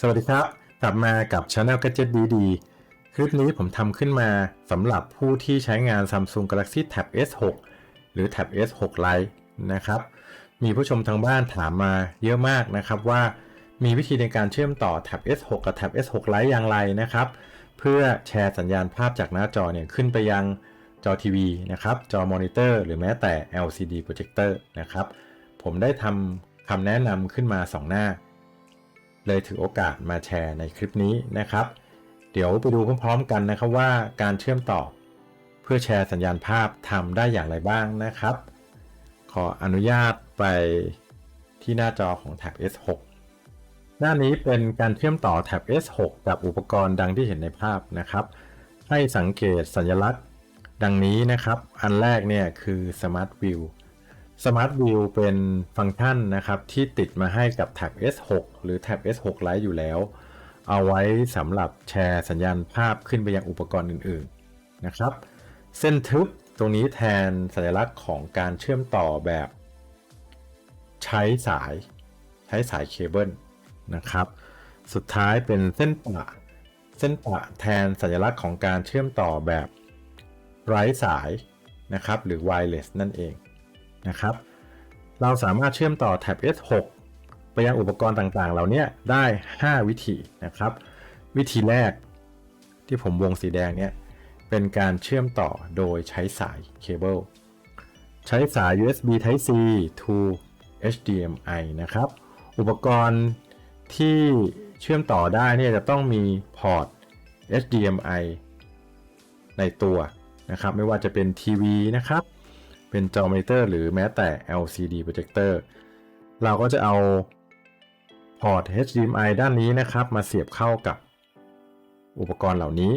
สวัสดีครับ กลับมากับ Channel Gadget DD คลิปนี้ผมทำขึ้นมาสำหรับผู้ที่ใช้งาน Samsung Galaxy Tab S6 หรือ Tab S6 Lite นะครับ มีผู้ชมทางบ้านถามมาเยอะมากนะครับว่ามีวิธีในการเชื่อมต่อ Tab S6 กับ Tab S6 Lite อย่างไรนะครับ เพื่อแชร์สัญญาณภาพจากหน้าจอเนี่ยขึ้นไปยังจอทีวีนะครับ จอมอนิเตอร์หรือแม้แต่ LCD projector นะครับ ผมได้ทำคำแนะนำขึ้นมา 2 หน้า เลยถือโอกาสมาแชร์ในคลิปนี้นะครับ เดี๋ยวไปดูพร้อมๆกันนะครับว่าการเชื่อมต่อ เพื่อแชร์สัญญาณภาพทำได้อย่างไรบ้างนะครับ ขออนุญาตไปที่หน้าจอของ Tab S6 หน้านี้เป็นการเชื่อมต่อ Tab S6 กับอุปกรณ์ดังที่เห็นในภาพนะครับ ให้สังเกตสัญลักษณ์ดังนี้นะครับ อันแรกเนี่ยคือ Smart View Smart View เป็นฟังก์ชันนะครับที่ติดมาให้กับ Tab S6 หรือ Tab S6 Lite อยู่แล้ว เอาไว้สำหรับแชร์สัญญาณภาพขึ้นไปยังอุปกรณ์อื่นๆนะครับ เส้นทึบตรงนี้แทนสัญลักษณ์ของการเชื่อมต่อแบบ ใช้สาย ใช้สายเคเบิลนะครับ สุดท้ายเป็นเส้นปะเส้นปะแทนสัญลักษณ์ของการเชื่อมต่อแบบไร้สายนะครับ หรือ wireless นั่นเอง นะครับ เราสามารถเชื่อมต่อ Tab S6 ไปยังอุปกรณ์ต่างๆ เหล่านี้ได้ 5 วิธีนะครับ วิธีแรกที่ผมวงสีแดงเนี่ยเป็นการเชื่อมต่อโดยใช้สายเคเบิลใช้สาย USB Type C to HDMI นะครับ อุปกรณ์ที่เชื่อมต่อได้เนี่ยจะต้องมีพอร์ต HDMI ในตัวนะครับ ไม่ว่าจะเป็นทีวีนะครับ เป็นจอมอนิเตอร์หรือแม้แต่ LCD projector เราก็จะเอาพอร์ต HDMI ด้านนี้นะครับ มาเสียบเข้ากับอุปกรณ์เหล่านี้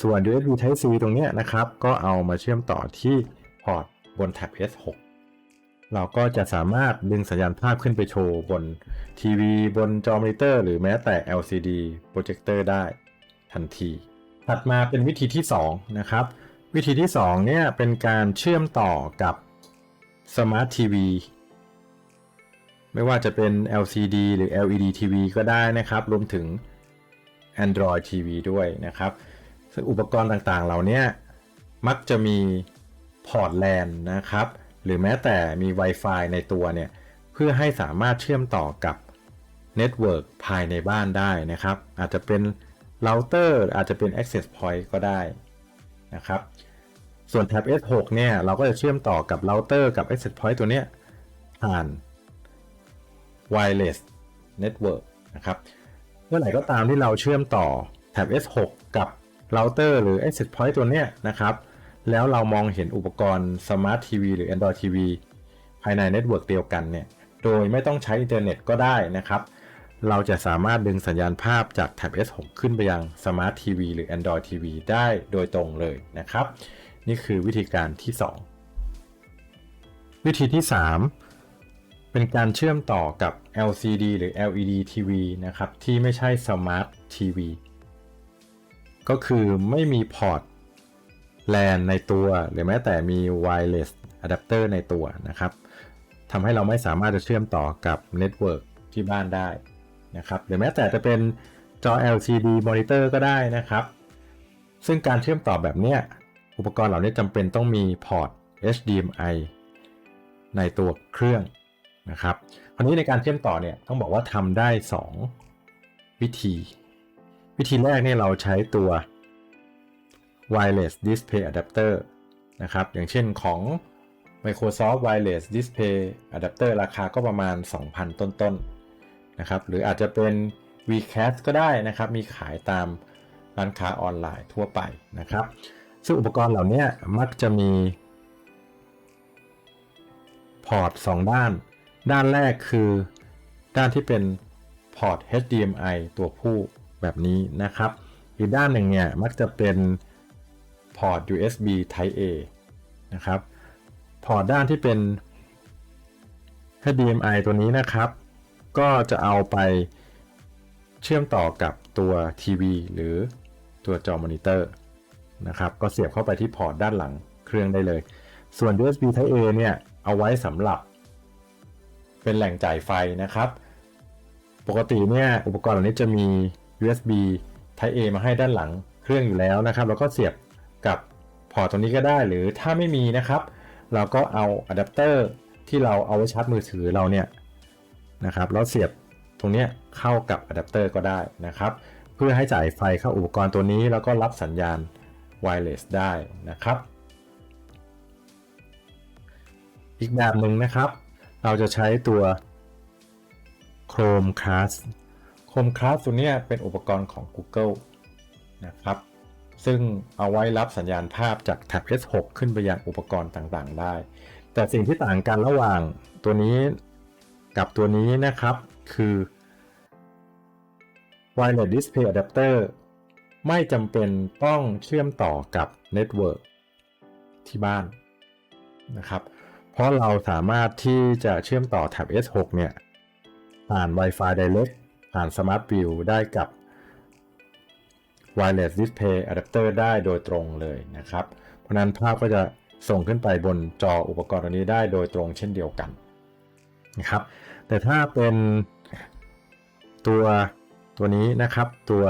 ส่วน USB Type C ตรงนี้นะครับ ก็เอามาเชื่อมต่อที่พอร์ตบน Tab S6 เราก็จะสามารถดึงสัญญาณภาพขึ้นไปโชว์บนทีวีบนจอมอนิเตอร์ หรือแม้แต่ LCD projector ได้ทันที ถัดมาเป็นวิธีที่ 2 นะครับ วิธีที่2เนี่ยเป็นการเชื่อมต่อกับ Smart TV ไม่ว่าจะเป็น LCD หรือ LED TV ก็ได้นะครับ รวมถึง Android TV ด้วยนะครับ ซึ่งอุปกรณ์ต่างๆ เหล่านี้มักจะมีพอร์ต LAN นะครับ หรือแม้แต่มี Wi-Fi ในตัวเนี่ย เพื่อให้สามารถเชื่อมต่อกับเน็ตเวิร์กภายในบ้านได้นะครับ อาจจะเป็นเราเตอร์อาจจะเป็น Access Point ก็ได้ นะครับ ส่วน Tab S6 เนี่ย เราก็จะเชื่อมต่อกับเราเตอร์กับ Access Point ตัวเนี้ยผ่าน Wireless Network นะครับ เมื่อไหร่ก็ตามที่เราเชื่อมต่อ Tab S6 กับเราเตอร์หรือ Access Point ตัวเนี้ยนะครับ แล้วเรามองเห็นอุปกรณ์ Smart TV หรือ Android TV ภายในเน็ตเวิร์กเดียวกันเนี่ย โดยไม่ต้องใช้อินเทอร์เน็ตก็ได้นะครับ เราจะสามารถดึงสัญญาณภาพจาก Tab S6 ขึ้นไปยัง Smart TV หรือ Android TV ได้โดยตรงเลยนะครับ นี่คือวิธีการที่ 2 วิธีที่ 3 เป็นการเชื่อมต่อกับ LCD หรือ LED TV นะครับ ที่ไม่ใช่ Smart TV ก็คือไม่มีพอร์ต LAN ในตัว หรือแม้แต่มี Wireless Adapter ในตัวนะครับทำให้เราไม่สามารถจะเชื่อมต่อกับเน็ตเวิร์กที่บ้านได้ นะครับหรือแม้แต่จะเป็นจอ LCD monitor ก็ได้นะครับ ซึ่งการเชื่อมต่อแบบเนี้ยอุปกรณ์เหล่านี้จำเป็นต้องมีพอร์ต HDMI ในตัวเครื่องนะครับคราวนี้ในการเชื่อมต่อเนี่ยต้องบอกว่าทำได้ 2 วิธี วิธีแรกเนี่ยเราใช้ตัว Wireless Display Adapter นะครับอย่างเช่นของ Microsoft Wireless Display Adapter ราคาก็ประมาณ 2,000 ต้นๆน นะครับ หรืออาจจะเป็น VCast ก็ได้นะครับ มีขายตามร้านค้าออนไลน์ทั่วไปนะครับ ซึ่งอุปกรณ์เหล่านี้มักจะมีพอร์ต2ด้าน ด้านแรกคือด้านที่เป็นพอร์ต HDMI ตัวผู้แบบนี้นะครับ อีกด้านหนึ่งเนี่ยมักจะเป็นพอร์ต USB Type A นะครับ พอร์ตด้านที่เป็น HDMI ตัวนี้นะครับ ก็จะเอาไปเชื่อมต่อกับตัวทีวีหรือตัวจอมอนิเตอร์นะครับ ก็เสียบเข้าไปที่พอร์ตด้านหลังเครื่องได้เลย ส่วน USB Type A เนี่ย เอาไว้สำหรับ เป็นแหล่งจ่ายไฟนะครับ ปกติเนี่ยอุปกรณ์เหล่านี้จะมี USB Type A มาให้ด้านหลังเครื่องอยู่แล้วนะครับ แล้วก็เสียบกับพอร์ตตรงนี้ก็ได้ หรือถ้าไม่มีนะครับ เราก็เอาอะแดปเตอร์ที่เราเอาไว้ชาร์จมือถือเราเนี่ย นะครับแล้วเสียบตรงนี้เข้ากับอะแดปเตอร์ก็ได้นะครับ เพื่อให้จ่ายไฟเข้าอุปกรณ์ตัวนี้ แล้วก็รับสัญญาณไวเลสได้นะครับ อีกแบบหนึ่งนะครับ เราจะใช้ตัว Chromecast Chromecast ตัวนี้เป็นอุปกรณ์ของ Google นะครับซึ่งเอาไว้รับสัญญาณภาพจากแท็บ S6 ขึ้นไปยังอุปกรณ์ต่างๆ ได้ แต่สิ่งที่ต่างกันระหว่างตัวนี้ กับตัวนี้นะครับคือ Wireless Display Adapter ไม่จำเป็นต้องเชื่อมต่อกับเน็ตเวิร์กที่บ้านนะครับ เพราะเราสามารถที่จะเชื่อมต่อแท็บ S6 เนี่ยผ่าน Wi-Fi Direct ผ่าน Smart View ได้กับ Wireless Display Adapter ได้โดยตรงเลยนะครับ เพราะนั้นภาพก็จะส่งขึ้นไปบนจออุปกรณ์ตัวนี้ได้โดยตรงเช่นเดียวกัน นะครับ แต่ถ้าเป็นตัวตัวนี้นะครับ ตัว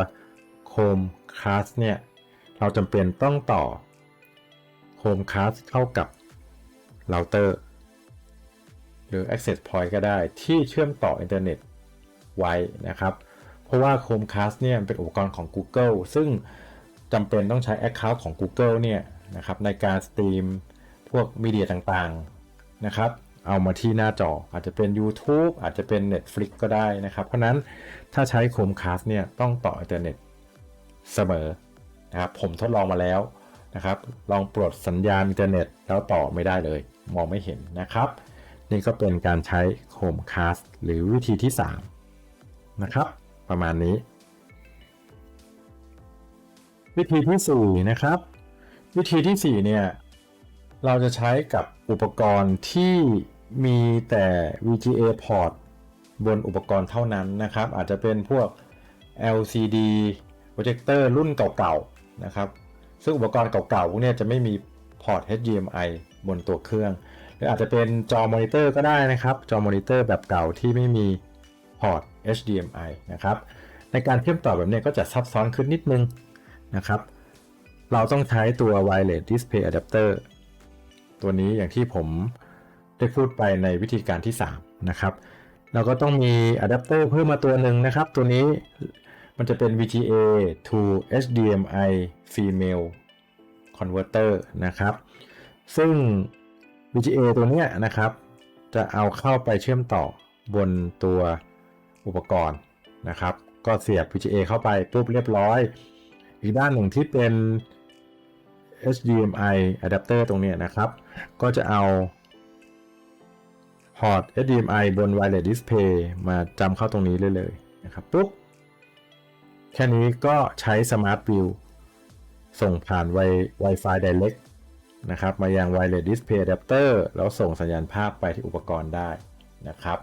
Chromecast เนี่ย เราจำเป็นต้องต่อ Chromecast เข้ากับเราเตอร์หรือ Access Point ก็ได้ที่เชื่อมต่ออินเทอร์เน็ตไว้นะครับ เพราะว่า Chromecast เนี่ยเป็นอุปกรณ์ของ Google ซึ่งจำเป็นต้องใช้ Account ของ Google เนี่ยนะครับในการสตรีมพวกมีเดียต่างๆนะครับ เอามาที่หน้าจอ อาจจะเป็น YouTube อาจจะเป็น Netflix ก็ได้นะครับ เพราะนั้นถ้าใช้ Chromecast เนี่ยต้องต่ออินเทอร์เน็ตเสมอนะครับผมทดลองมาแล้วนะครับ ลองปลดสัญญาณอินเทอร์เน็ตแล้วต่อไม่ได้เลย มองไม่เห็นนะครับ นี่ก็เป็นการใช้ Chromecast หรือวิธีที่ 3 นะครับ ประมาณนี้ วิธีที่4นะครับ วิธีที่4เนี่ยเราจะใช้กับอุปกรณ์ที่ มีแต่ VGA port บนอุปกรณ์เท่านั้นนะครับ อาจจะเป็นพวก LCD projector รุ่นเก่าๆนะครับ ซึ่งอุปกรณ์เก่าๆพวกนี้จะไม่มีพอร์ต HDMI บนตัวเครื่อง หรืออาจจะเป็นจอมอนิเตอร์ก็ได้นะครับ จอมอนิเตอร์แบบเก่าที่ไม่มีพอร์ต HDMI นะครับ ในการเชื่อมต่อแบบนี้ก็จะซับซ้อนขึ้นนิดนึงนะครับ เราต้องใช้ตัว Wireless Display Adapter ตัวนี้อย่างที่ผม ได้พูดไปในวิธีการที่ 3 นะครับ เราก็ต้องมีอะแดปเตอร์เพิ่มมาตัวหนึ่งนะครับ ตัวนี้มันจะเป็น VGA to HDMI Female Converter นะครับ ซึ่ง VGA ตัวนี้นะครับ จะเอาเข้าไปเชื่อมต่อบนตัวอุปกรณ์นะครับ ก็เสียบ VGA เข้าไปปุ๊บเรียบร้อย อีกด้านหนึ่งที่เป็น HDMI adapter ตรงนี้นะครับ ก็จะเอา อร์ต HDMI บน Wireless Display มาจำเข้าตรงนี้เลยเลยนะครับปุ๊บแค่นี้ก็ใช้ Smart View ส่งผ่าน Wi- Wi-Fi Direct นะครับ มายัง Wireless Display Adapter แล้วส่งสัญญาณภาพไปที่อุปกรณ์ได้นะครับ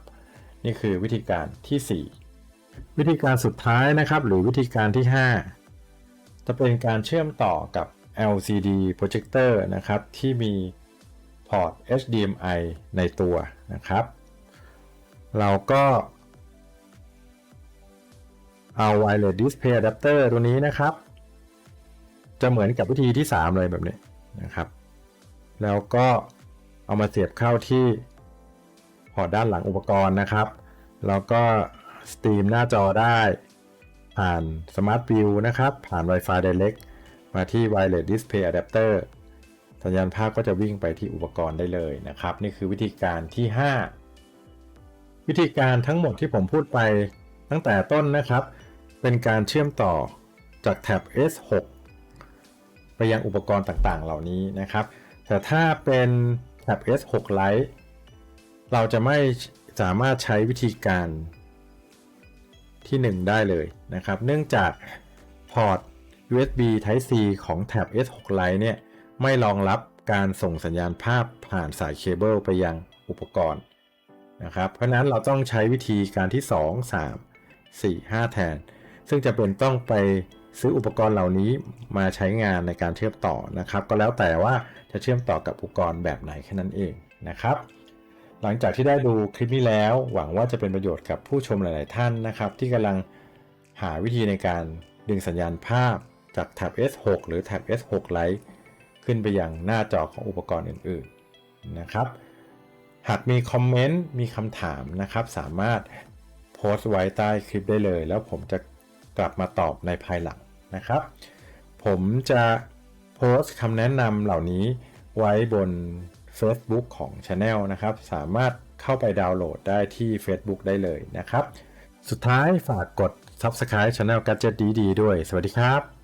นี่คือวิธีการที่ 4 วิธีการสุดท้ายนะครับ หรือวิธีการที่ 5 จะเป็นการเชื่อมต่อกับ LCD projector นะครับ ที่มี พอร์ต HDMI ในตัวนะครับ เราก็เอา Wireless Display Adapter ตัวนี้นะครับ จะเหมือนกับวิธีที่ 3 เลยแบบนี้นะครับ แล้วก็เอามาเสียบเข้าที่พอร์ตด้านหลังอุปกรณ์นะครับ แล้วก็สตรีมหน้าจอได้ ผ่าน Smart View นะครับ ผ่าน Wi-Fi Direct มาที่ Wireless Display Adapter สัญญาณภาพก็จะวิ่งไปที่อุปกรณ์ได้เลยนะครับ นี่คือวิธีการที่ 5 วิธีการทั้งหมดที่ผมพูดไปตั้งแต่ต้นนะครับ เป็นการเชื่อมต่อจากแท็บ S6 ไปยังอุปกรณ์ต่างๆ เหล่านี้นะครับ แต่ถ้าเป็นแท็บ S6 Lite เราจะไม่สามารถใช้วิธีการที่ 1 ได้เลยนะครับ เนื่องจากพอร์ต USB Type C ของแท็บ S6 Lite เนี่ย ไม่รองรับการส่งสัญญาณภาพผ่านสายเคเบิลไปยังอุปกรณ์นะครับ เพราะนั้นเราต้องใช้วิธีการที่ 2 3 4 5 แทน ซึ่งจะเป็นต้องไปซื้ออุปกรณ์เหล่านี้มาใช้งานในการเชื่อมต่อนะครับ ก็แล้วแต่ว่าจะเชื่อมต่อกับอุปกรณ์แบบไหนแค่นั้นเองนะครับ หลังจากที่ได้ดูคลิปนี้แล้ว หวังว่าจะเป็นประโยชน์กับผู้ชมหลาย ๆ ท่านนะครับ ที่กำลังหาวิธีในการดึงสัญญาณภาพจากแท็บ S6 หรือแท็บ S6 Lite ขึ้นไปยังหน้าจอของอุปกรณ์อื่นๆนะครับ หากมีคอมเมนต์มีคำถามนะครับ สามารถโพสต์ไว้ใต้คลิปได้เลย แล้วผมจะกลับมาตอบในภายหลังนะครับ ผมจะโพสต์คำแนะนำเหล่านี้ไว้บน Facebook ของ Channel นะครับ สามารถเข้าไปดาวน์โหลดได้ที่ Facebook ได้เลยนะครับ สุดท้ายฝากกด Subscribe Channel Gadget ดีๆด้วย สวัสดีครับ